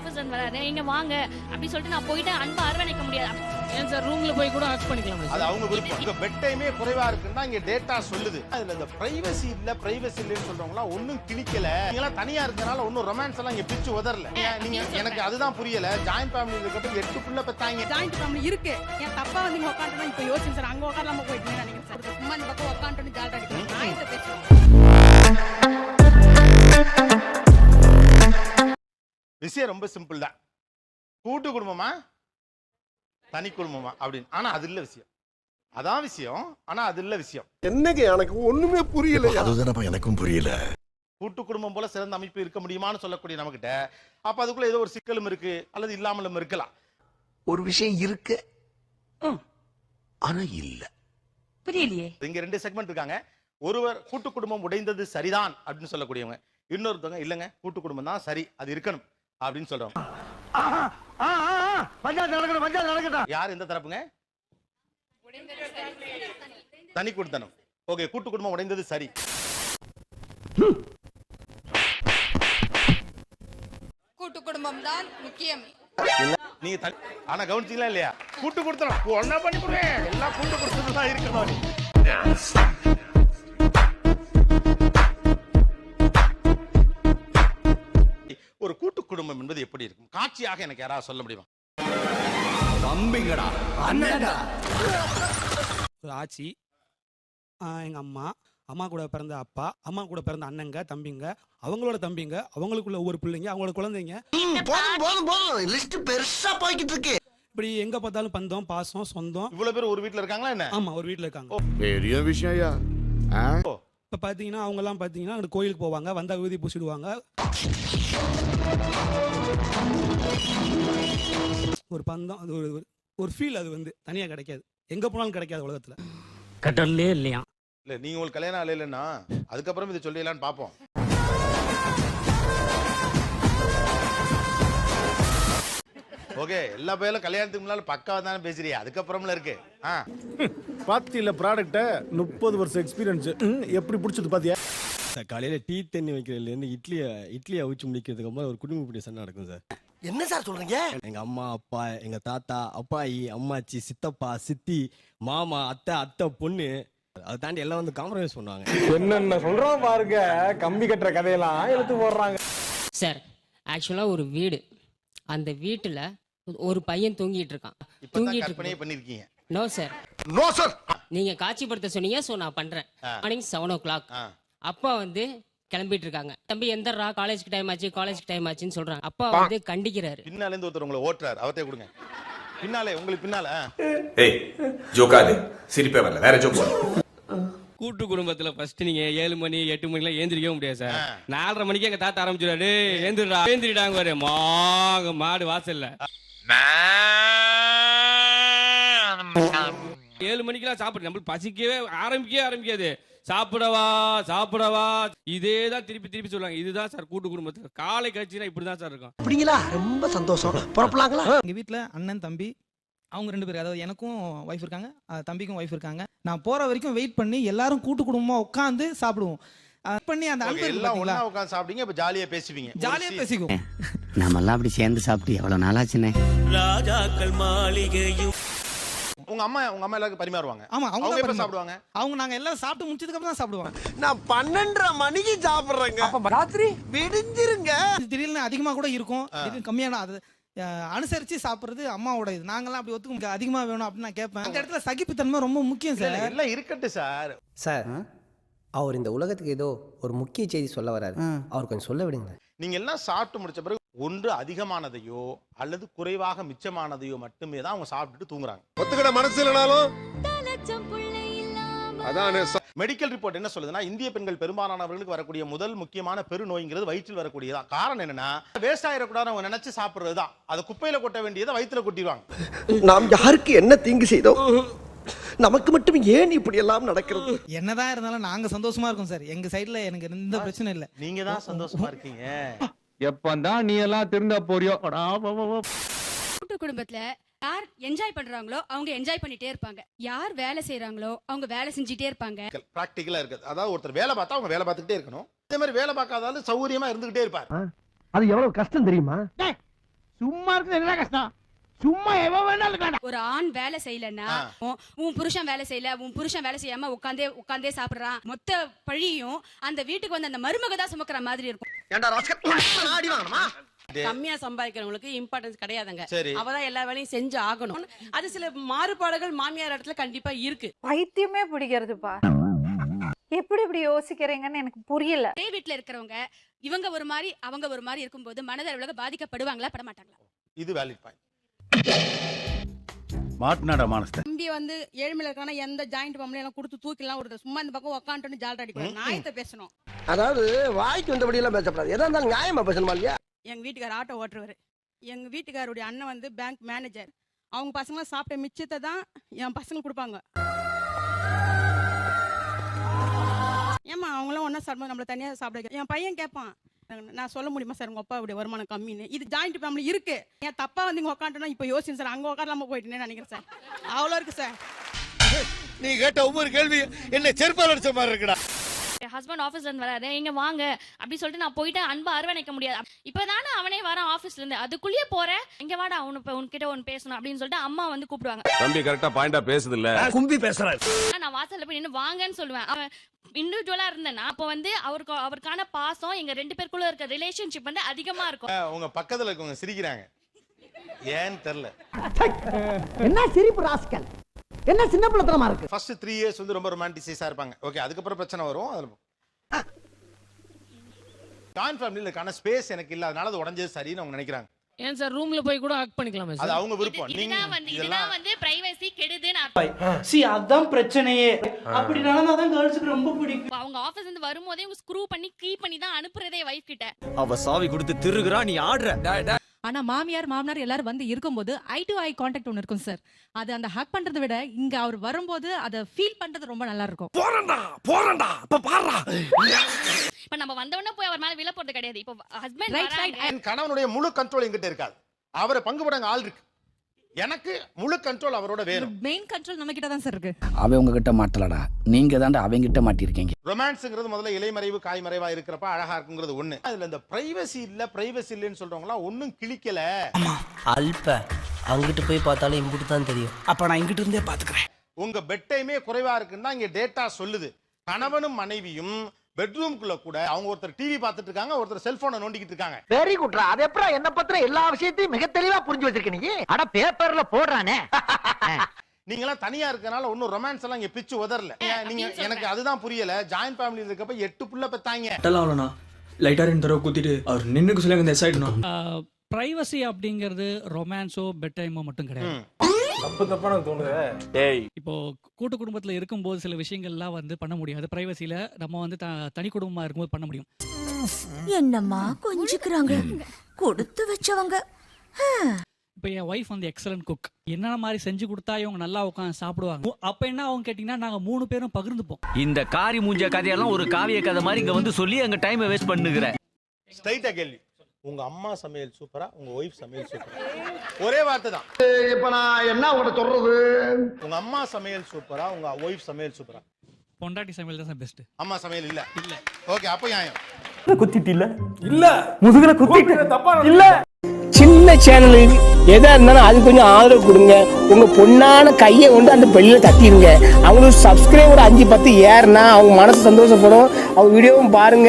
Officer வராரு. இங்க வாங்க. அப்படி சொல்லிட்டு நான் போயிட்டு அன்பா அரவணைக்க முடியாது. ஏன் சார் ரூம்ல போய் கூட ஆக்ட் பண்ணிக்கலாம் அது அவங்க விருப்பம். இங்க பெட் டைமே குறைவா இருக்குன்னா இங்க டேட்டா சொல்லுது. அதுல இந்த பிரைவசி இல்ல பிரைவசி இல்லன்னு சொல்றவங்க ஒண்ணும் கிழிக்கல நீங்க எல்லாம் தனியா இருக்கறனால ஒண்ணும் ரொமான்ஸ் எல்லாம் இங்க பிச்சு உதறல. நீங்க- நீங்க எனக்கு அதுதான் புரியல. ஜாயிண்ட் ஃபேமிலி இருக்கப்ப எட்டு புள்ள பெத்தாங்க. ஜாயிண்ட் ஃபேமிலி இருக்கு. என் தப்பா வந்து இங்க உட்காந்துனா இப்ப யோசிச்சு சார். அங்க உட்காராம போயிட்டு நினைக்கிறேன் சார். சும்மா இந்த பக்கம் உட்காந்துட்டு ஜாலியா அடிக்கிறேன் நான் இதை பேசுவேன் விஷயம் ரொம்ப சிம்பிள் தான். கூட்டு குடும்பமா? தனி குடும்பமா? அப்படின்னு. ஆனா அது இல்ல விஷயம். அதான் விஷயம். ஆனா அது இல்ல விஷயம். என்னங்க எனக்கு? ஒண்ணுமே புரியல அதுதானப்பா எனக்கும் புரியல. கூட்டு குடும்பம் போல சிறந்த அமைப்பு இருக்க முடியுமான்னு சொல்லக்கூடிய நமக்கிட்ட அப்ப அதுக்குள்ள ஏதோ ஒரு சிக்கலும் இருக்கு அல்லது இல்லாமலும் இருக்கலாம். ஒரு விஷயம் இருக்கு. ஆனா இல்ல. புரியலையே. இங்க ரெண்டு செக்மெண்ட் இருக்காங்க. ஒருவர் கூட்டு குடும்பம் உடைந்தது சரிதான் அப்படின்னு சொல்லக்கூடியவங்க. இன்னொருத்தவங்க இல்லைங்க கூட்டு குடும்பம் தான் சரி அது இருக்கணும். அப்படின்னு சொல்றவங்க யார் எந்த தரப்புங்க? தனி குடுத்தனம். ஓகே கூட்டு குடும்பம் உடைந்தது சரி. கூட்டு குடும்பம் தான் முக்கியம். நீங்க ஆனா கவனிச்சீங்களா இல்லையா? கூட்டு கொடுத்தனம். ஒன்னா பண்ணி கொடுங்க. எல்லாம் கூட்டு கொடுத்தது தான் இருக்கணும் காட்சியாக எனக்கு யாராவது சொல்ல முடியுமா? ஒரு ஆச்சி ஆஹ் எங்க அம்மா அம்மா கூட பிறந்த அப்பா அம்மா கூட பிறந்த அண்ணங்க தம்பிங்க அவங்களோட தம்பிங்க அவங்களுக்குள்ள ஒவ்வொரு பிள்ளைங்க அவங்களோட குழந்தைங்க. போதும் போதும் போதும். லிஸ்ட் பெருசா போய்கிட்டு இருக்கு. இப்படி எங்க பார்த்தாலும் பந்தம் பாசம் சொந்தம். இவ்வளவு பேர் ஒரு வீட்ல இருக்காங்களா என்ன? ஆமா ஒரு வீட்ல இருக்காங்க. பெரிய விஷயம் ஐயா. இப்ப பாத்தீங்கன்னா அவங்க எல்லாம் பாத்தீங்கன்னா அங்க கோயிலுக்கு போவாங்க. வந்தா விபூதி பூசிடுவாங்க. ஒரு பந்தம் அது ஒரு ஒரு- ஃபீல் அது வந்து. தனியா கிடைக்காது. எங்க போனாலும் கிடைக்காது உலகத்துல. கடல்லே இல்லையா இல்ல நீங்க உங்களுக்கு கல்யாணம் ஆகல இல்லைன்னா அதுக்கப்புறம் இதை சொல்லிடலான்னு பாப்போம். ஓகே எல்லா பேரும் கல்யாணத்துக்கு முன்னால பக்காவா தானே பேசுறியா. அதுக்கப்புறம்ல இருக்கு. ஆ. பாத்தியில ப்ராடக்ட்ட முப்பது வருஷம் எக்ஸ்பீரியன்ஸ் எப்படி பிடிச்சது பாத்தியா? காலையில் டீ தண்ணி வைக்கிறதுலேருந்து இட்லியை இட்லியை அவிச்சு முடிக்கிறதுக்கு அப்புறம் ஒரு குடும்ப பிடி சண்டை நடக்கும் சார். என்ன சார் சொல்றீங்க? எங்கள் அம்மா அப்பா எங்கள் தாத்தா அப்பாயி அம்மாச்சி சித்தப்பா சித்தி மாமா அத்தை அத்தை பொண்ணு. அதை தாண்டி எல்லாம் வந்து காம்ப்ரமைஸ் பண்ணுவாங்க. என்னென்ன சொல்றோம் பாருங்க. கம்பி கட்டுற கதையெல்லாம் எடுத்து போடுறாங்க. சார் ஆக்சுவலாக ஒரு வீடு. அந்த வீட்டில் ஒரு பையன் தூங்கிட்டு இருக்கான். தூங்கிட்டு பண்ணிருக்கீங்க. நோ சார் நோ சார் நீங்க காட்சிப்படுத்த சொன்னீங்க ஸோ நான் பண்றேன். Morning seven o'clock. அப்பா வந்து கிளம்பிட்டு இருக்காங்க. தம்பி எந்தரா காலேஜ்க்கு டைம் ஆச்சு காலேஜ்க்கு டைம் ஆச்சுன்னு சொல்றாங்க. அப்பா வந்து கண்டிக்கிறாரு. பின்னால இருந்து ஒருத்தர் உங்களை ஓட்டுறாரு. அவர்கிட்ட கொடுங்க. பின்னாலே உங்களுக்கு பின்னால. ஏய் ஜோக்காது சிரிப்பே வரல. வேற ஜோக் கூட்டு குடும்பத்தில் ஃபர்ஸ்ட் நீங்க ஏழு மணி எட்டு மணிக்கெல்லாம் ஏந்திரிக்கவே முடியாது சார். நாலரை மணிக்கு எங்க தாத்தா ஆரம்பிச்சிடாரு ஏந்திரா ஏந்திரிடாங்க பாரு மாங்க மாடு வாசல்ல. ஏழு மணிக்கெல்லாம் சாப்பிடு. நம்மளுக்கு பசிக்கவே ஆரம்பிக்கவே ஆரம்பிக்காது. சாப்பிடவா சாப்பிடவா. இதே தான் திருப்பி திருப்பி சொல்லுவாங்க. இதுதான் சார் கூட்டு குடும்பத்தில். காலை கழிச்சுனா இப்படி தான் சார் இருக்கும். அப்படிங்களா? ரொம்ப சந்தோஷம். புறப்படலாங்களா? எங்கள் வீட்டில் அண்ணன் தம்பி அவங்க ரெண்டு பேர் அதாவது எனக்கும் ஒய்ஃப் இருக்காங்க தம்பிக்கும் ஒய்ஃப் இருக்காங்க. நான் போகிற வரைக்கும் வெயிட் பண்ணி எல்லாரும் கூட்டு குடும்பமாக உட்காந்து சாப்பிடுவோம். பண்ணி அந்த அன்பு எல்லாம் ஒண்ணா உட்கார்ந்து சாப்பிட்டீங்க இப்ப ஜாலியா பேசுவீங்க. scene. பேசிக்குவோம். நம்மெல்லாம் அப்படி சேர்ந்து சாப்பிட்டு எவ்வளவு நாளாச்சுனே. உங்க அம்மா உங்க அம்மா எல்லாருக்கும் பரிமாறுவாங்க? ஆமா அவங்க எப்ப சாப்பிடுவாங்க? அவங்க நாங்கள் எல்லாம் சாப்பிட்டு முடிச்சதுக்கு அப்புறம் தான் சாப்பிடுவோம் நான் பன்னெண்டரை மணிக்கு சாப்பிடுறேங்க. ராத்திரி? விடிஞ்சிருங்க. திடீர்னு அதிகமாக கூட இருக்கும். திடீர்னு கம்மியான அது அனுசரிச்சு சாப்பிட்றது அம்மாவோட இது. நாங்கெல்லாம் அப்படி ஒத்துக்க அதிகமாக வேணும் அப்படின்னு நான் கேட்பேன். அந்த இடத்துல சகிப்புத்தன்மை ரொம்ப முக்கியம் சார் இல்ல, எல்லாம் இருக்கட்டும் சார். சார் அவர் இந்த உலகத்துக்கு ஏதோ ஒரு முக்கிய செய்தி சொல்ல வராரு. அவர் கொஞ்சம் சொல்ல விடுங்க நீங்க எல்லாம் சாப்பிட்டு முடிச்ச பிறகு ஒன்று அதிகமானதையோ அல்லது குறைவாக மிச்சமானதையோ மட்டுமே தான் அவங்க சாப்பிட்டுட்டு தூங்குறாங்க. ஒத்துக்கிட மனசு இல்லைனாலும் அதானே மெடிக்கல் ரிப்போர்ட் என்ன சொல்லுதுன்னா இந்திய பெண்கள் பெரும்பாலானவர்களுக்கு வரக்கூடிய முதல் முக்கியமான பெருநோய்ங்கிறது வயிற்றில் வரக்கூடியதா காரணம் என்னன்னா வேஸ்ட் ஆயிடக்கூடாது அவங்க நினைச்சு சாப்பிடுறது தான் அதை குப்பையில கொட்ட வேண்டியதை வயிற்றுல கொட்டிடுவாங்க. நாம் யாருக்கு என்ன தீங்கு செய்தோம்? நமக்கு மட்டும் ஏன் இப்படி எல்லாம் நடக்கிறது? என்னதான் இருந்தாலும் நாங்கள் சந்தோஷமா இருக்கோம் சார். எங்கள் சைடில் எனக்கு எந்த பிரச்சனை இல்லை. நீங்க தான் சந்தோஷமா இருக்கீங்க. எப்பந்தான் நீ எல்லாம் திருந்தா போறியோ? கூட்டு குடும்பத்துல யார் என்ஜாய் பண்றாங்களோ அவங்க என்ஜாய் பண்ணிட்டே இருப்பாங்க. யார் வேலை செய்யறாங்களோ அவங்க வேலை செஞ்சுட்டே இருப்பாங்க. பிராக்டிக்கலா இருக்குது. அதாவது ஒருத்தர் வேலை பார்த்தா அவங்க வேலை பார்த்துக்கிட்டே இருக்கணும். அதே மாதிரி வேலை பார்க்காதாலும் சௌகரியமா இருந்துகிட்டே இருப்பார். அது எவ்வளவு கஷ்டம் தெரியுமா? சும்மா இருக்குது என்ன கஷ்டம்? சும்மா எவன் வேணாலும் ஒரு ஆண் வேலை செய்யலன்னா உன் புருஷன் வேலை செய்யல உன் புருஷன் வேலை செய்யாம உட்காந்தே உட்காந்தே சாப்பிடுறான். மொத்த பழியும் அந்த வீட்டுக்கு வந்து அந்த மருமக தான் சுமக்கிற மாதிரி இருக்கும். கம்மியா சம்பாதிக்கிறவங்களுக்கு இம்பார்ட்டன்ஸ் கிடையாதுங்க. அவதான் எல்லா வேலையும் செஞ்சு ஆகணும். அது சில மாறுபாடுகள் மாமியார் இடத்துல கண்டிப்பா இருக்கு. பைத்தியமே பிடிக்கிறதுப்பா. எப்படி இப்படி யோசிக்கிறீங்கன்னு எனக்கு புரியல. ஒரே வீட்டுல இருக்கிறவங்க இவங்க ஒரு மாதிரி அவங்க ஒரு மாதிரி இருக்கும்போது மனதளவுல பாதிக்கப்படுவாங்களா பட மாட்டாங்களா இது வேலிட் பாயிண்ட் மாட்டினாடா மானஸ்த தம்பி வந்து ஏழ்மையில இருக்கான எந்த ஜாயிண்ட் ஃபேமிலி எல்லாம் கொடுத்து தூக்கிலாம் ஒரு சும்மா இந்த பக்கம் உக்காந்துட்டு ஜால்ரா அடிக்கணும் நியாயத்தை பேசணும். அதாவது வாய்க்கு வந்தபடி எல்லாம் பேசப்படாது. எதா இருந்தாலும் நியாயமா பேசணுமா இல்லையா? எங்கள் வீட்டுக்கார் ஆட்டோ ஓட்டுறவர். எங்கள் வீட்டுக்காருடைய அண்ணன் வந்து பேங்க் மேனேஜர் அவங்க பசங்க சாப்பிட்ட மிச்சத்தை தான் என் பசங்க கொடுப்பாங்க. ஏம்மா அவங்களாம் ஒன்றா சார் நம்மளை தனியாக சாப்பிட என் பையன் கேட்பான் நான் சொல்ல முடியுமா சார் உங்கள் அப்பாவுடைய வருமானம் கம்மின்னு? இது ஜாயிண்ட் ஃபேமிலி இருக்கு. என் தப்பா வந்து இங்கே உட்காந்துனா இப்போ யோசிச்சு சார் அங்கே உட்காரலாம போயிட்டேன்னு நினைக்கிறேன் சார். அவ்வளோ இருக்கு சார். நீ கேட்ட ஒவ்வொரு கேள்வி என்ன செருப்பால் அடிச்ச மாதிரி இருக்குடா. ஹஸ்பண்ட் ஆஃபீஸ்ல இருந்து வராரு. இங்க வாங்க. அப்படி சொல்லிட்டு நான் போயிட்டு அன்பா அரவணைக்க முடியாது. இப்பதானே அவனே வரான் ஆஃபீஸ்ல இருந்து. அதுக்குள்ளேயே போறேன். இங்க வாடா அவனு இப்ப உன்கிட்ட ஒன்னு பேசணும். அப்படின்னு சொல்லிட்டு அம்மா வந்து கூப்பிடுவாங்க. தம்பி கரெக்டா பாயிண்டா பேசுது இல்ல கும்பி பேசுறாரு. நான் வாசல்ல போய் நின்று வாங்கன்னு சொல்லுவேன். அவன் இண்டிவிஜுவலா இருந்தேன்னா அப்போ வந்து அவருக்கு அவருக்கான பாசம் எங்க ரெண்டு பேருக்குள்ள இருக்க ரிலேஷன்ஷிப் வந்து அதிகமா இருக்கும். உங்க பக்கத்துல இருக்கவங்க சிரிக்கிறாங்க. ஏன்னு தெரியல. என்ன சிரிப்பு ராஸ்கல்? என்ன சின்ன பிள்ளைத்தனமா இருக்கு? ஃபர்ஸ்ட் த்ரீ இயர்ஸ் வந்து ரொம்ப ரொமான்டிசைஸா இருப்பாங்க. ஓகே அதுக்கப்புறம் பிரச்சனை வரும் அதுல ஜாயின்ட் ஃபேமிலியில் ஸ்பேஸ் எனக்கு இல்ல அதனால அது உடஞ்சது சரின்னு அவங்க நினைக்கிறாங்க. ஏன் சார் ரூம்ல போய் கூட ஆக்ட் பண்ணிக்கலாமே அது அவங்க விருப்பம். நீங்க வந்து இதெல்லாம் வந்து பிரைவசி கெடுதுன்னு அர்த்தம். சி அதான் பிரச்சனையே. அப்படி நடந்தாதான் கேர்ள்ஸுக்கு ரொம்ப பிடிக்கும். அவங்க ஆபீஸ் இருந்து வரும்போதே ஸ்க்ரூ பண்ணி கீ பண்ணி தான் அனுப்புறதே வைஃப் கிட்ட. அவ சாவி கொடுத்து திருகுறா நீ ஆடுற. ஆனா மாமியார் மாமனார் எல்லாரும் வந்து இருக்கும்போது ஐ டு ஐ கான்டாக்ட் ஒன்று இருக்கும் சார் அது அந்த ஹக் பண்றதை விட இங்க அவர் வரும்போது அதை ஃபீல் பண்றது ரொம்ப நல்லா இருக்கும். போறண்டா போறண்டா இப்ப பாடுறா இப்ப நம்ம வந்தவொடனே போய் அவர் மேல விழ போறது கிடையாது. இப்போ ஹஸ்பண்ட் Right side வராங்க. என் கணவனுடைய முழு கண்ட்ரோல் என்கிட்ட இருக்காது. அவரை பங்கு போட ஆள் இருக்கு. எனக்கு முழு கண்ட்ரோல் அவரோட வேணும். மெயின் கண்ட்ரோல் நம்ம கிட்ட தான் சார் இருக்கு. அவன் உங்ககிட்ட மாட்டலடா. நீங்க தாண்டா அவங்கிட்ட மாட்டிருக்கீங்க ரொமான்ஸுங்கிறது முதல்ல இலைமறைவு காய்மறைவா இருக்கிறப்ப அழகா இருக்குங்கிறது ஒண்ணு. அதுல இந்த பிரைவசி இல்ல பிரைவசி இல்லைன்னு சொல்றவங்களா ஒண்ணும் கிழிக்கல. அல்ப அங்கிட்டு போய் பார்த்தாலும் இம்புட்டு தான் தெரியும். அப்ப நான் இங்கிட்டு இருந்தே பாத்துக்கிறேன் உங்க பெட் டைமே குறைவா இருக்குன்னு இங்க டேட்டா சொல்லுது. கணவனும் மனைவியும் பெட்ரூம்குள்ள கூட அவங்க ஒருத்தர் டிவி பார்த்துட்டு இருக்காங்க ஒருத்தர் செல்போனை நோண்டிக்கிட்டு இருக்காங்க. வெரி குட்ரா அது எப்பறம் என்ன பத்திர எல்லா விஷயத்தையும் மிக தெளிவா புரிஞ்சு வச்சிருக்க நீ? அட பேப்பர்ல போடுறானே. நீங்க எல்லாம் தனியா இருக்கனால ஒன்னும் ரொமான்ஸ் எல்லாம் இங்க பிச்சு உதறல. நீங்க எனக்கு அதுதான் புரியல. ஜாயிண்ட் ஃபேமிலி இருக்கப்ப எட்டு புள்ள பெத்தாங்க. அவ்வளோண்ணா லைட்டா ரெண்டு தடவை குத்திட்டு அவர் நின்னுக்கு சொல்லி அந்த சைடுண்ணா பிரைவசி அப்படிங்கிறது ரொமான்ஸோ பெட் டைமோ மட்டும் கிடையாது. தப்பு தப்பா எனக்கு தோணுது. இப்போ கூட்டு குடும்பத்துல இருக்கும்போது சில விஷயங்கள்லாம் வந்து பண்ண முடியாது பிரைவசியில நம்ம வந்து த- தனி குடும்பமா இருக்கும்போது பண்ண முடியும். என்னம்மா கொஞ்சிக்கிறாங்க. கொடுத்து வச்சவங்க. இப்போ என் ஒய்ஃப் வந்து எக்ஸலன்ட் குக் என்னென்ன மாதிரி செஞ்சு கொடுத்தா இவங்க நல்லா உட்காந்து சாப்பிடுவாங்க? அப்போ என்ன அவங்க கேட்டிங்கன்னா நாங்கள் மூணு பேரும் பகிர்ந்துப்போம். இந்த காரி மூஞ்ச கதையெல்லாம் ஒரு காவிய கதை மாதிரி இங்க வந்து சொல்லி அங்க டைமை வேஸ்ட் பண்ணுகிற. ஸ்ட்ரைட்டா கேள்வி. உங்க அம்மா சமையல் சூப்பரா உங்க ஒய்ஃப் சமையல் சூப்பரா. ஒரே வார்த்தை தான் இப்ப நான் என்ன உங்கள்ட்ட சொல்றது? உங்க அம்மா சமையல் சூப்பரா உங்க ஒய்ஃப் சமையல் சூப்பரா? பொண்டாட்டி சமையல் தான் பெஸ்ட் அம்மா சமையல் இல்ல. இல்ல. ஓகே அப்ப நியாயம். குத்திட்டு இல்ல? இல்ல. முதுகுல குத்திட்டு. தப்பா இல்ல. சின்ன சேனலுக்கு எதா இருந்தாலும் அது கொஞ்சம் ஆதரவு கொடுங்க. உங்க பொண்ணான கையை கொண்டு அந்த பெல்லில தட்டிடுங்க அவங்களுக்கு சப்ஸ்கிரைபர் அஞ்சு பத்து ஏறுனா அவங்க மனசு சந்தோஷப்படும். அவங்க வீடியோவும் பாருங்க.